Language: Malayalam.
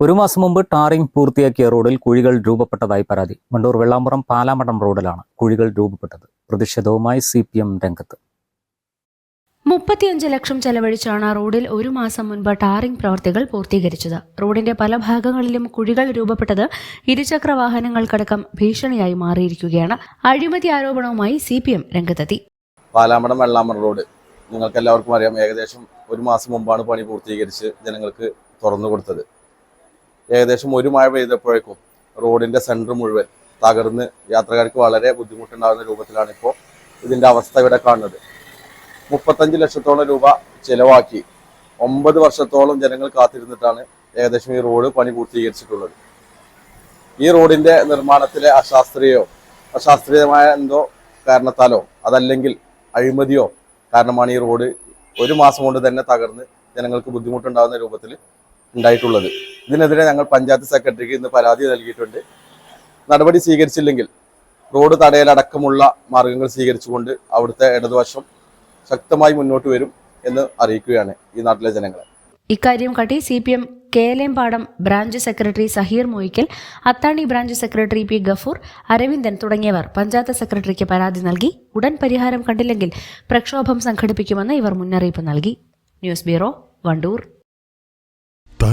ഒരു മാസം മുമ്പ് ടാറിംഗ് പൂർത്തിയാക്കിയ റോഡിൽ കുഴികൾ രൂപപ്പെട്ടതായി പരാതി. വണ്ടൂർ വെള്ളാമ്പുറം പാലാമടം റോഡിലാണ് കുഴികൾ രൂപപ്പെട്ടത്. പ്രതിഷേധവുമായി സി പി എം രംഗത്ത്. മുപ്പത്തിയഞ്ച് ലക്ഷം ചെലവഴിച്ചാണ് റോഡിൽ ഒരു മാസം മുൻപ് ടാറിംഗ് പ്രവർത്തികൾ പൂർത്തീകരിച്ചത്. റോഡിന്റെ പല ഭാഗങ്ങളിലും കുഴികൾ രൂപപ്പെട്ടത് ഇരുചക്ര വാഹനങ്ങൾക്കടക്കം ഭീഷണിയായി മാറിയിരിക്കുകയാണ്. അഴിമതി ആരോപണവുമായി സി പി എം രംഗത്തെത്തി. പാലാമടം വെള്ളാമറ റോഡ്. നിങ്ങൾക്ക് എല്ലാവർക്കും അറിയാം ഏകദേശം ഒരു മാസം മുമ്പാണ് പണി പൂർത്തീകരിച്ച് ജനങ്ങൾക്ക് തുറന്നു കൊടുത്തത്. ഏകദേശം ഒരു മഴ പെയ്തപ്പോഴേക്കും റോഡിന്റെ സെന്റർ മുഴുവൻ തകർന്ന് യാത്രക്കാർക്ക് വളരെ ബുദ്ധിമുട്ടുണ്ടാകുന്ന രൂപത്തിലാണ് ഇപ്പോൾ ഇതിന്റെ അവസ്ഥ ഇവിടെ കാണുന്നത്. മുപ്പത്തഞ്ച് ലക്ഷത്തോളം രൂപ ചിലവാക്കി ഒമ്പത് വർഷത്തോളം ജനങ്ങൾ കാത്തിരുന്നിട്ടാണ് ഏകദേശം ഈ റോഡ് പണി പൂർത്തീകരിച്ചിട്ടുള്ളത്. ഈ റോഡിന്റെ നിർമ്മാണത്തിലെ അശാസ്ത്രീയോ അശാസ്ത്രീയമായ എന്തോ കാരണത്താലോ അതല്ലെങ്കിൽ അഴിമതിയോ കാരണമാണ് ഈ റോഡ് ഒരു മാസം കൊണ്ട് തന്നെ തകർന്ന് ജനങ്ങൾക്ക് ബുദ്ധിമുട്ടുണ്ടാകുന്ന രൂപത്തിൽ ഉണ്ടായിട്ടുള്ളത്. ഇതിനെതിരെ ഞങ്ങൾ പഞ്ചായത്ത് സെക്രട്ടറിക്ക് ഇന്ന് പരാതി നൽകിയിട്ടുണ്ട്. നടപടി സ്വീകരിച്ചില്ലെങ്കിൽ റോഡ് തടയലടക്കമുള്ള മാർഗങ്ങൾ സ്വീകരിച്ചുകൊണ്ട് അവിടുത്തെ ഇടതുവശം ശക്തമായി മുന്നോട്ട് വരും എന്ന് അറിയിക്കുകയാണ് ഈ നാട്ടിലെ ജനങ്ങളെ. ഇക്കാര്യം കാട്ടി C P M Kelempadam branch secretary Saheer Moykkal Athani branch secretary P Gafoor Aravindan തുടങ്ങിയവർ പഞ്ചായത്ത് സെക്രട്ടറിക്ക് പരാതി നൽകി. ഉടൻ പരിഹാരം കണ്ടില്ലെങ്കിൽ പ്രക്ഷോഭം സംഘടിപ്പിക്കുമെന്ന് ഇവർ മുന്നറിയിപ്പ് നൽകി. News bureau Wandoor.